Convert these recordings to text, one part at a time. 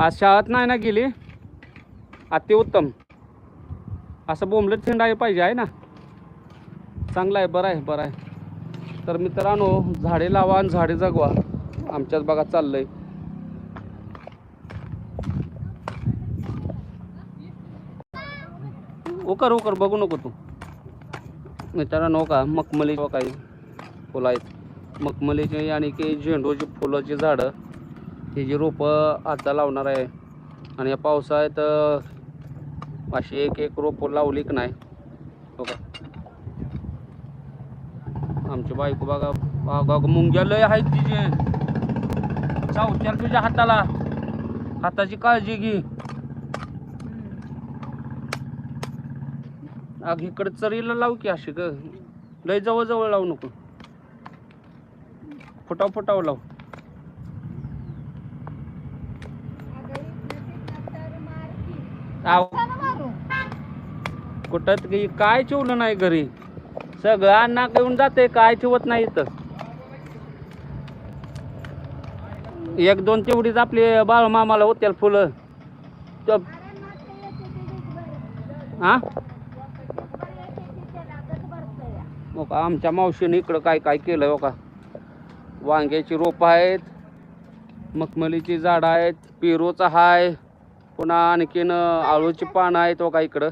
आज शाळेत नाही ना गेली. अति उत्तम. असं बोंबलत आहे पाहिजे आहे ना? चांगलं आहे बरं आहे बरं आहे. तर मित्रांनो झाडे लावा आणि झाडे जगवा. आमच्याच बघा चाललंय. उकर उकर बघू नको तू. मित्रांनो का मखमली काही फुलं आहेत. मखमलीचे आणि की झेंडूची फुलाची झाडं. हे जी रोपं आता लावणार आहे आणि या पावसाळ्यात अशी एक एक रोपं लावली की नाही हो का? आमची बायको बघा बघा मुंग्या लय आहेत तिचे. चावत्याल तुझ्या हाताला. हाताची काळजी घे. अग इकडे चरीला लावू की अशी ग. लय जवळ जवळ लावू नको. फुटाव फुटाव लाव. कुठं काय चिवलं नाही घरी? सगळं अण्णा येऊन जाते काय चिवत नाही इथं. एक दोन तेवढीच आपली बाळ मामाला होत्याल फुलं. हा हो का आमच्या मावशीने इकडं काय काय केलं हो का? वांग्याची रोपं आहेत मखमलीची झाडं आहेत पेरूचं हाय पुन्हा आणखीन आळूची पानं आहेत बघा इकडं.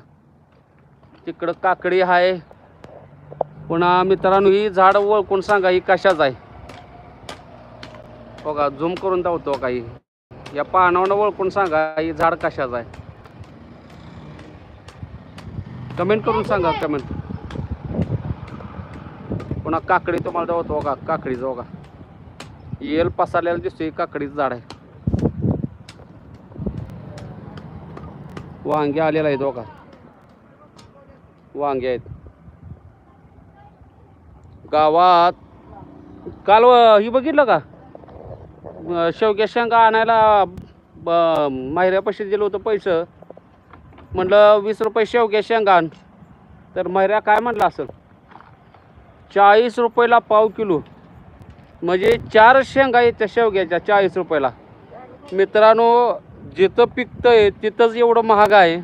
तिकडं काकडी आहे. पुन्हा मित्रांनो ही झाड ओळखून सांगा ही कशाच आहे? बघा झूम करून धावतो काही या पानावर ओळखून सांगा ही झाड कशाच आहे? कमेंट करून सांगा कमेंट. पुन्हा काकडी तुम्हाला धावतो का काकडीचं बघा. येल पसरलेला दिसतोय काकडीचं झाड आहे. वांगे आलेला आहे का वांगे आहेत. गावात काल ही बघितलं का? शेवग्या शेंगा आणायला ब- माहेऱ्यापाशी दिलं होतं पैसे. म्हटलं वीस रुपये शेवग्या शेंगा आण. तर माहेऱ्या काय म्हटलं असेल? चाळीस रुपयाला पाव किलो. म्हणजे चार शेंगा येत्या शेवग्याच्या चाळीस रुपयाला. मित्रांनो जिथं पिकतं आहे तिथंच एवढं महाग आहे.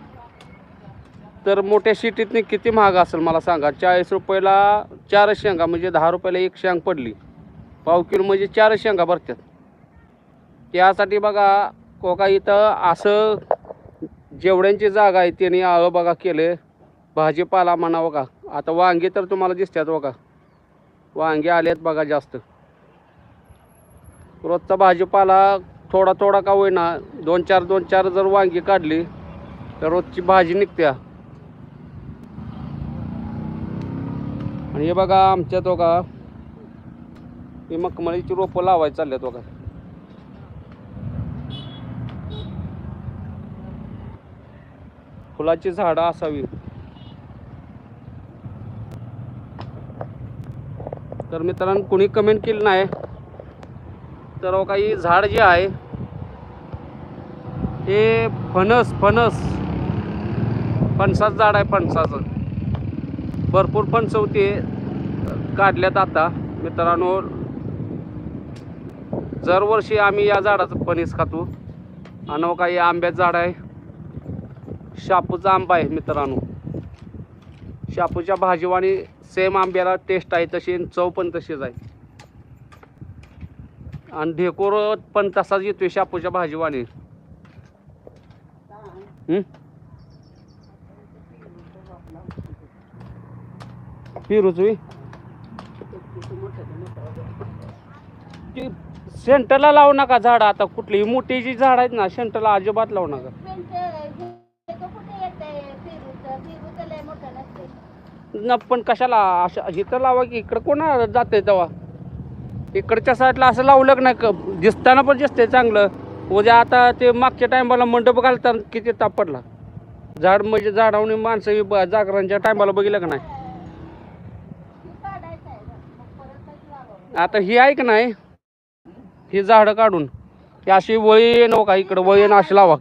तर मोठ्या सिटीतनी किती महाग असेल मला सांगा? चाळीस रुपयाला चार शेंगा म्हणजे दहा रुपयाला एक शेंग पडली. पाव किलो म्हणजे चार शेंगा भरतात त्यासाठी बघा कोका इथं असं जेवढ्यांची जागा आहे त्यांनी आळं बघा केले. भाजीपाला म्हणावं का आता वांगे तर तुम्हाला दिसतात बघा. वांगे आले आहेत बघा जास्त. रोजचा भाजीपाला थोडा थोडा का होईना दोन चार दोन चार जर वांगी काढली तर रोजची भाजी निघत्या. आणि हे बघा आमच्या तो का हे मखमलीची रोपं लावायची तो का फुलाची झाडं असावी. तर मित्रांनो कुणी कमेंट केली नाही? तर हो काही झाड जे आहे ते फणस फणस. फणसाचं झाड आहे फणसाचं भरपूर फणस होते काढल्यात आता मित्रांनो. दरवर्षी आम्ही या झाडाचं फणीस खातो. आणि अहो काही आंब्याचं झाड आहे. शापूचा आंबा आहे मित्रांनो. शापूच्या भाजीवाणी सेम आंब्याला टेस्ट आहे तशी आणि चव पण तशीच आहे. आणि ढेकोर पण तसाच येतोय शापूच्या भाजीवाणी. हं? ती सेंटरला लावू नका झाड आता कुठली मोठी जी झाड आहेत ना सेंटरला अजिबात लावू नका. न पण कशाला? अशा इथं लावा की इकडं कोणा जाते तेव्हा? इकडच्या साईडला असं लावलं की नाही दिसताना पण दिसतंय चांगलं. उद्या आता ते मागच्या टायमाला मंडप घालताना किती ताप पडला. झाड म्हणजे झाडावणी माणसं ही ब- जागरांच्या टायमाला बघितलं का नाही? आता ही आहे का नाही? ही झाडं काढून. ही अशी वळी नको का इकडं? वळी न अशी लावा.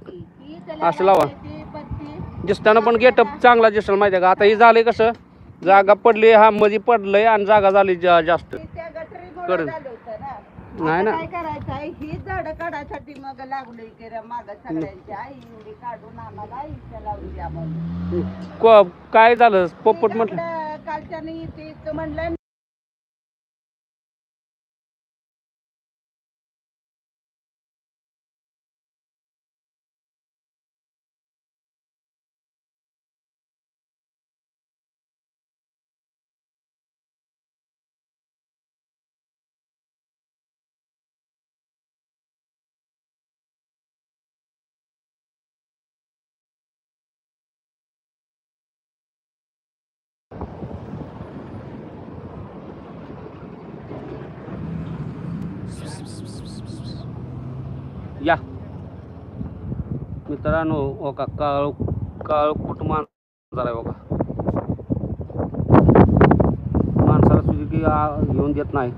असं लावा. दिसताना पण गेटअप चांगला दिसेल माहिती आहे का? आता ही झालंय कसं? जागा पडली हा मध्ये पडलंय आणि जागा झाली जा- जास्त. त्या गटरीमुळे करून. झालं होतं ना नाही ना. काय करायचं आहे? ही झाड काढायसाठी मग लागलोय की रे माग सगळ्यांची आई एवढी काढून आम्हाला लावली को- काय झालं? पोपट ते म्हटलं कालच्यानं इथं म्हणलं या. मित्रांनो हो का काळ काळ कुटुंबान आहे बघा. माणसाला सुजुकी की देत नाही.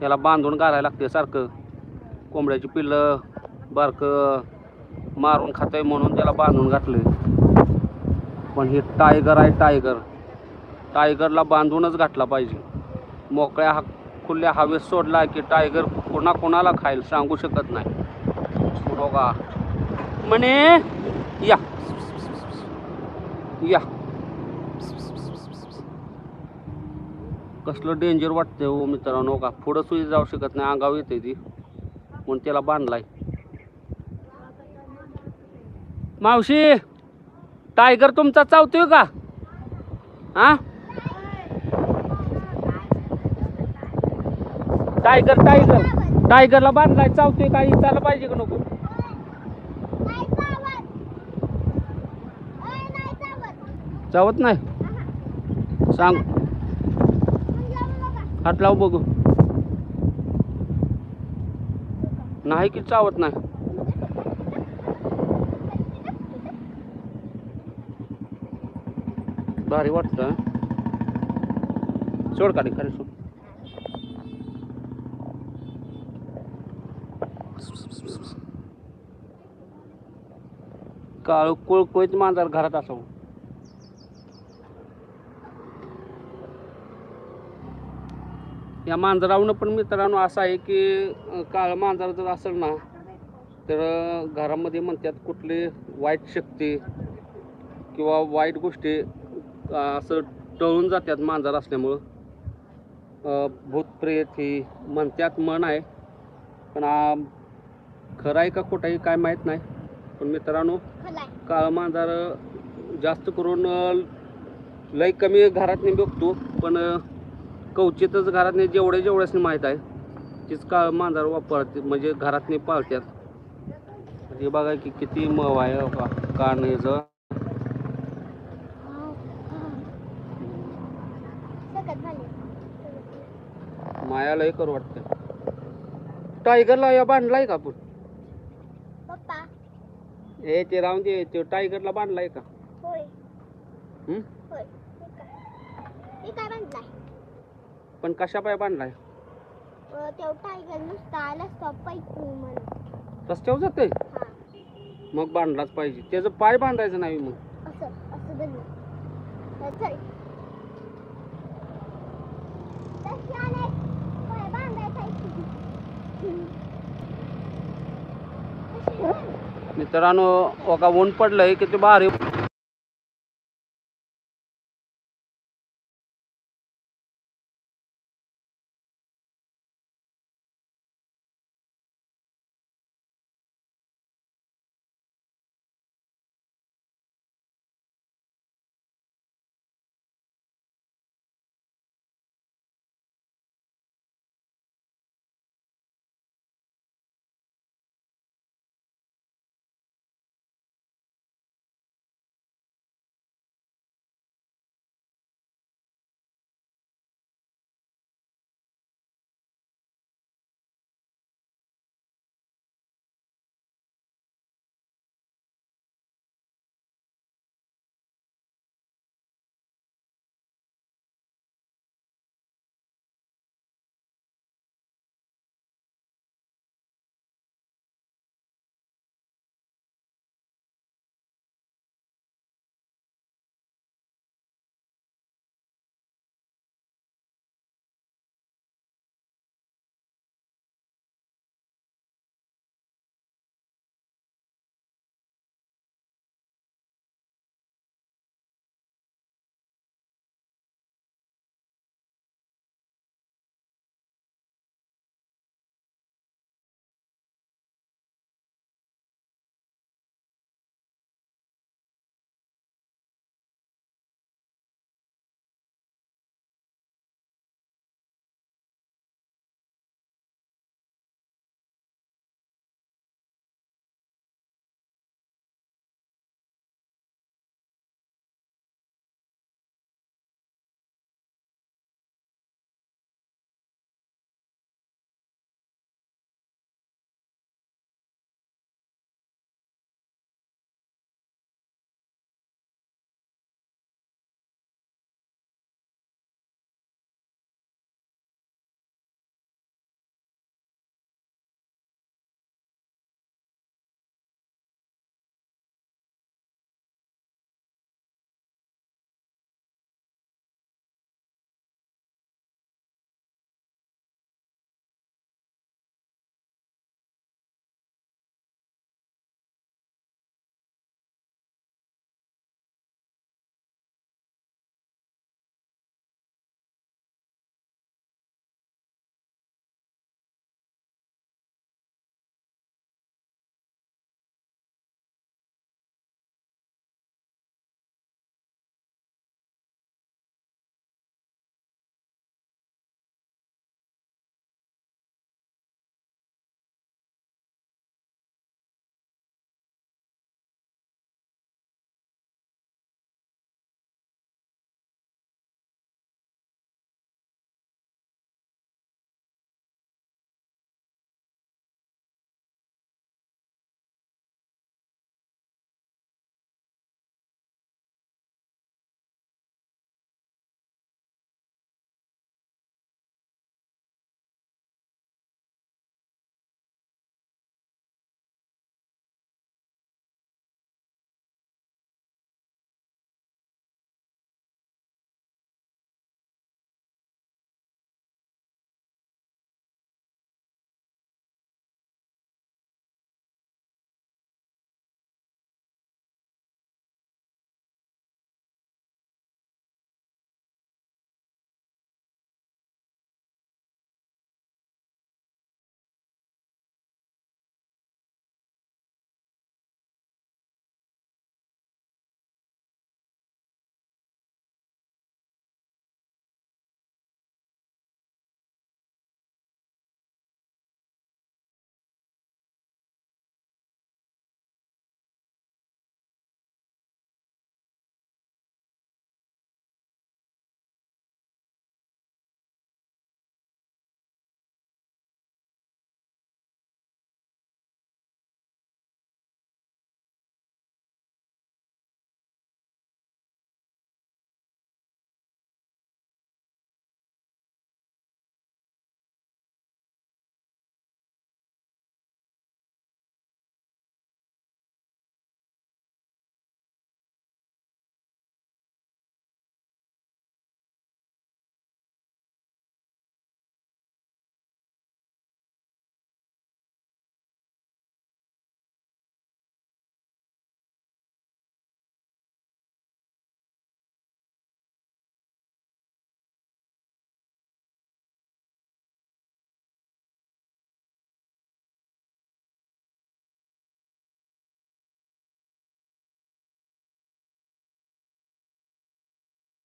त्याला बांधून घालायला लागते सारखं. कोंबड्याची पिल्लं बारकं मारून खातंय म्हणून त्याला बांधून घातलं पण हे टायगर आहे टायगर टायगरला बांधूनच घातला पाहिजे. मोकळ्या हा खुल्या हवेत सोडला की टायगर कोणा कोणाला खाईल सांगू शकत नाही. बघा म्हणे या। या। कसलं डेंजर वाटतंय हो मित्रांनो का? पुढं सुद्धा जाऊ शकत नाही अंगावर येते ती. म्हणून त्याला बांधलाय. मावशी टायगर तुमचा चावतोय का? हा? टायगर टायगर टायगरला बांधलाय चावतोय का? चाललं पाहिजे का नको? चावत नाही. सांग. हात लाव बघू. नाही की चावत नाही. भारी वाटतं सोड काढी खाली सोड. काळ कुळकुळीत मांजर घरात असावं. या मांजरावनं पण मित्रांनो असं आहे की काळं मांजर जर असेल ना तर घरामध्ये म्हणतात कुठली वाईट शक्ती किंवा वाईट गोष्टी असं टळून जातात मांजर असल्यामुळं. भूतप्रेत ही म्हणतात मन आहे. पण खरं आहे का खोटं आहे काय माहीत नाही. पण मित्रांनो काळं मांजर जास्त करून लय कमी घरात बघतो. पण कवचितच घरात नाही जेवढे जेवढ्याच माहीत आहे तीच काळ मांजर वापरते म्हणजे घरात नाही पाळतात हे बघा की किती मव आहे हो का कारणेचं माया लय करू वाटतं टायगरला या बांधलाय का आपण? हे ते राहून दे ते टायगरला बांधलाय का? होय. पण कशा पाय बांधलाय? अं, तेव्हा टायगर नुसता आला स्टॉप पैकू म्हणून. रस्त्यावर जाते हा. मग बांधलाच पाहिजे. त्याचं पाय बांधायचं नाही मग. असं असं बनवून तर चल. तशी आले पाय बांधायचा इथे. तशी बांध. मित्रांनो का ऊन पडलंय किती भारी.